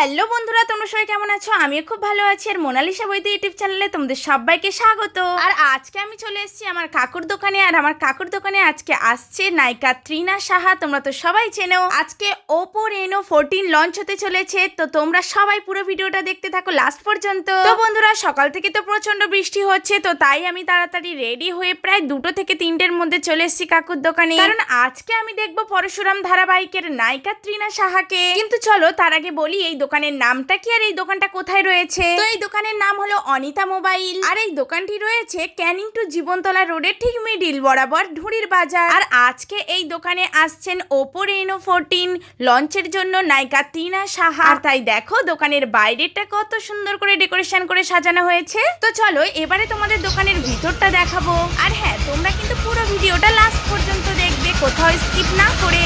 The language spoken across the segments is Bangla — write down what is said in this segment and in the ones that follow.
হ্যালো বন্ধুরা, তোমরা সবাই কেমন আছো? আমিও খুব ভালো আছি আর মোনালিসা বৈদ্য ইউটিউব চ্যানেলে তোমাদের সবাইকে স্বাগত। আর আজকে আমি চলে এসেছি আমার কাকুর দোকানে আর আমার কাকুর দোকানে আজকে আসছে নায়িকা ত্রিনা সাহা, তোমরা তো সবাই চেনো। আজকে ওপো রেনো ফোরটিন লঞ্চ হতে চলেছে, তো তোমরা সবাই পুরো ভিডিওটা দেখতে থাকো লাস্ট পর্যন্ত। তো বন্ধুরা, সকাল থেকে তো প্রচণ্ড বৃষ্টি হচ্ছে, তো তাই আমি তাড়াতাড়ি রেডি হয়ে প্রায় দুটো থেকে তিনটের মধ্যে চলে এসেছি কাকুর দোকানে। কারণ আজকে আমি দেখব পরশুরাম ধারাবাহিকের নায়িকা ত্রিনা সাহাকে। কিন্তু চলো তার আগে বলি এই দোকানের নামটা কি আর এই দোকানটা কোথায় রয়েছে? তো এই দোকানের নাম হলো অনিতা মোবাইল। আর এই দোকানটি রয়েছে ক্যানিং টু জীবনতলা রোডের ঠিক মিডিল বরাবর ঢুড়ির বাজার। আর আজকে এই দোকানে আসছেন ওপো রেনো ফোরটিন লঞ্চের জন্য নায়িকা ত্রিনা সাহা। আর তাই দেখো দোকানের বাইরেটা কত সুন্দর করে ডেকোরেশন করে সাজানো হয়েছে। তো চলো এবারে তোমাদের দোকানের ভিতরটা দেখাবো। আর হ্যাঁ তোমরা কিন্তু পুরো ভিডিওটা লাস্ট পর্যন্ত দেখবে কোথাও স্কিপ না করে।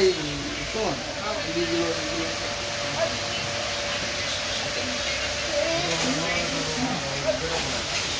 এই শোন দিদিগুলো দিদিগুলো। এইটা থেকে ওই ওদিকে ওদিকে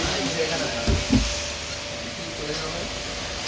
না এদিকে দেখলে না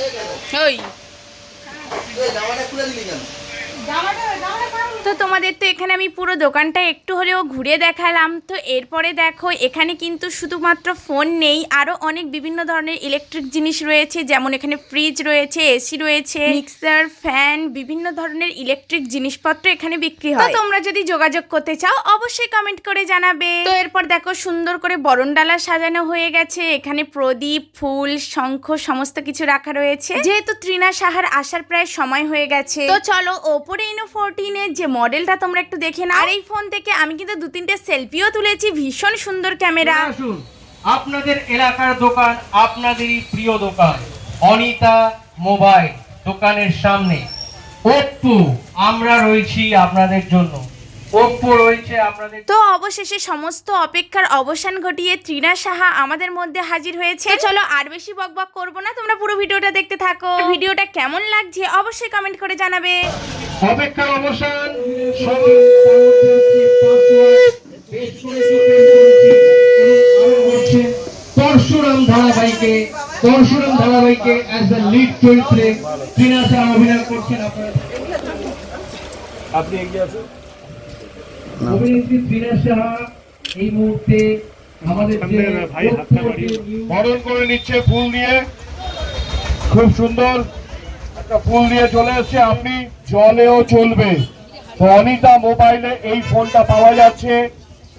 ওই। জামাটা খুলে দিলি কেন? তো তোমাদের তো এখানে আমি পুরো দোকানটা একটু হলেও ঘুরে দেখালাম। তো এরপরে দেখো এখানে কিন্তু শুধুমাত্র ফোন নেই আরও অনেক বিভিন্ন ধরনের ইলেকট্রিক জিনিস রয়েছে যেমন এখানে ফ্রিজ রয়েছে এসি রয়েছে মিক্সার ফ্যান বিভিন্ন ধরনের ইলেকট্রিক জিনিসপত্র এখানে বিক্রি হয়। তোমরা যদি যোগাযোগ করতে চাও অবশ্যই কমেন্ট করে জানাবে। তো এরপর দেখো সুন্দর করে বরণডালা সাজানো হয়ে গেছে এখানে প্রদীপ ফুল শঙ্খ সমস্ত কিছু রাখা রয়েছে। যেহেতু ত্রিনা সাহার আসার প্রায় সময় হয়ে গেছে। তো চলো ওপো রেনো ফোরটিনের যে মডেলটা তোমরা একটু দেখে নাও। আর এই ফোন থেকে আমি কিন্তু দু তিনটে সেলফিও তুলেছি ভীষণ সুন্দর ক্যামেরা আপনাদের এলাকার দোকান আপনাদেরই প্রিয় দোকান অনিতা মোবাইল দোকানের সামনে। ওপ্পো আমরা রয়েছি আপনাদের জন্য। ওপ্পো রয়েছে আপনাদের তো অবশেষে সমস্ত অপেক্ষার অবসান ঘটিয়ে ত্রিনা সাহা আমাদের মধ্যে হাজির হয়েছে। তো চলো আর বেশি বকবক করব না তোমরা পুরো ভিডিওটা দেখতে থাকো। ভিডিওটা কেমন লাগছে অবশ্যই কমেন্ট করে জানাবে। অপেক্ষার অবসান? পরশুরাম ধারাবাহিকে পরশুরাম ধারাবাহিকে অ্যাজ দ্য লিড চরিত্রে টিনা শাহ অভিনয় করছেন আপনারা। আপনি এগিয়ে আসুন। অভিনেত্রী টিনা সাহা এই মুহূর্তে আমাদের বরণ করে নিচ্ছে ফুল দিয়ে খুব সুন্দর। ফুল দিয়ে চলে এসছে, আপনি জলেও চলবে। অনিতা মোবাইলে এই ফোনটা পাওয়া যাচ্ছে।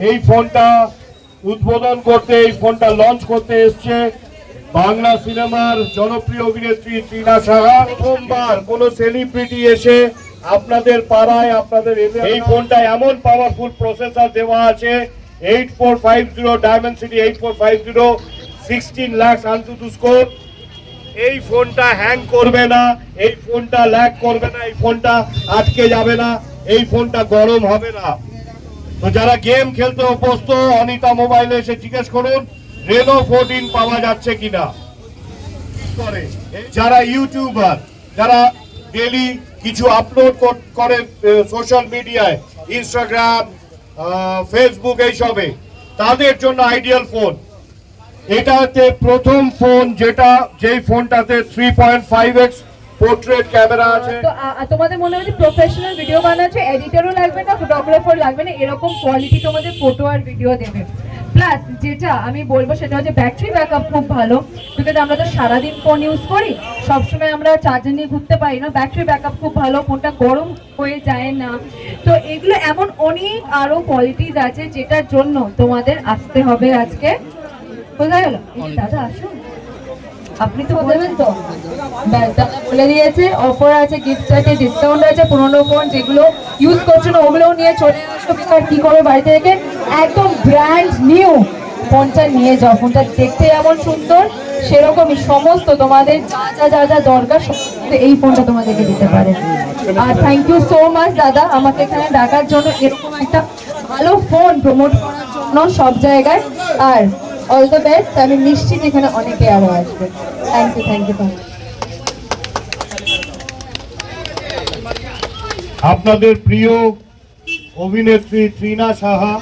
এই ফোনটা উদ্বোধন করতে, এই ফোনটা লঞ্চ করতে এসছে বাংলা সিনেমার জনপ্রিয় অভিনেত্রী টিনা সাহা। প্রথমবার কোনো সেলিব্রিটি এসে আপনাদের পাড়ায়, আপনাদের এই ফোনটা এমন পাওয়ারফুল প্রসেসর দেওয়া আছে eight four five zero Dimensity eight four five zero sixteen lakhs AnTuTu score এই ফোনটা হ্যাং করবে না, এই ফোনটা ল্যাগ করবে না, এই ফোনটা আটকে যাবে না, এই ফোনটা গরম হবে না। তো যারা গেম খেলতে অভ্যস্ত, অনিতা মোবাইলে এসে জিজ্ঞেস করুন রেনো ফোরটিন পাওয়া যাচ্ছে কিনা। করে। যারা ইউটিউবার যারা ডেলি কিছু আপলোড করে সোশ্যাল মিডিয়ায় ইনস্টাগ্রাম ফেসবুক এইসবে, তাদের জন্য আইডিয়াল ফোন এটাতে প্রথম ফোন যেটা, যেই ফোনটাতে three point five x portrait camera আছে। তো তোমাদের মনে হচ্ছে প্রফেশনাল ভিডিও বানাচ্ছে এডিটরও লাগবে না ফটোগ্রাফার লাগবে না, এরকম কোয়ালিটি তোমাদের ফটো আর ভিডিও দেবে। প্লাস যেটা আমি বলব সেটা হচ্ছে ব্যাটারি ব্যাকআপ খুব ভালো বিকজ আমরা তো সারাদিন ফোন ইউজ করি, সবসময় আমরা চার্জার নিয়ে ঘুরতে পারি না ব্যাটারি ব্যাকআপ খুব ভালো ফোনটা গরম হয়ে যায় না। তো, এগুলো এমন অনেক আরও কোয়ালিটিস আছে যেটার জন্য তোমাদের আসতে হবে আজকে। কোথায় গেল? দাদা আসুন। আপনি তো বলবেন বলে দিয়েছে অফার আছে গিফট আছে ডিসকাউন্ট আছে পুরোনো ফোন যেগুলো ইউজ করছ না ওগুলোও নিয়ে চলে আসো। আর কি করবে বাড়িতে থেকে একদম ব্র্যান্ড নিউ ফোনটা নিয়ে যাও। ফোনটা দেখতে যেমন সুন্দর সেরকমই সমস্ত তোমাদের যা যা যা যা দরকার সমস্ত এই ফোনটা তোমাদেরকে দিতে পারে। আর থ্যাংক ইউ সো মাচ দাদা। আমাকে এখানে ডাকার জন্য এরকম একটা ভালো ফোন প্রমোট করার জন্য সব জায়গায়। আর অল দ্য বেস্ট আমি নিশ্চিত এখানে অনেকে আরও আসবে। Thank you thank you thank you আপনাদের প্রিয় অভিনেত্রী ত্রিনা সাহা।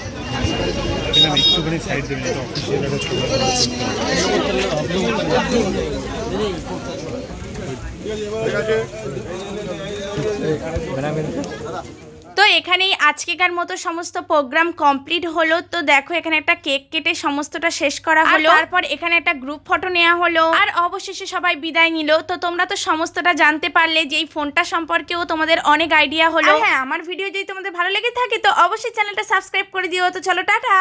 এখানেই আজকেকার মতো সমস্ত প্রোগ্রাম কমপ্লিট হলো। তো দেখো এখানে একটা কেক কেটে সমস্তটা শেষ করা হলো। তারপর এখানে একটা গ্রুপ ফটো নেওয়া হলো। আর অবশেষে সবাই বিদায় নিল। তো তোমরা তো সমস্তটা জানতে পারলে যে এই ফোনটা সম্পর্কেও তোমাদের অনেক আইডিয়া হলো। হ্যাঁ আমার ভিডিও যদি তোমাদের ভালো লেগে থাকে তো অবশ্যই চ্যানেলটা সাবস্ক্রাইব করে দিও। তো চলো টাটা!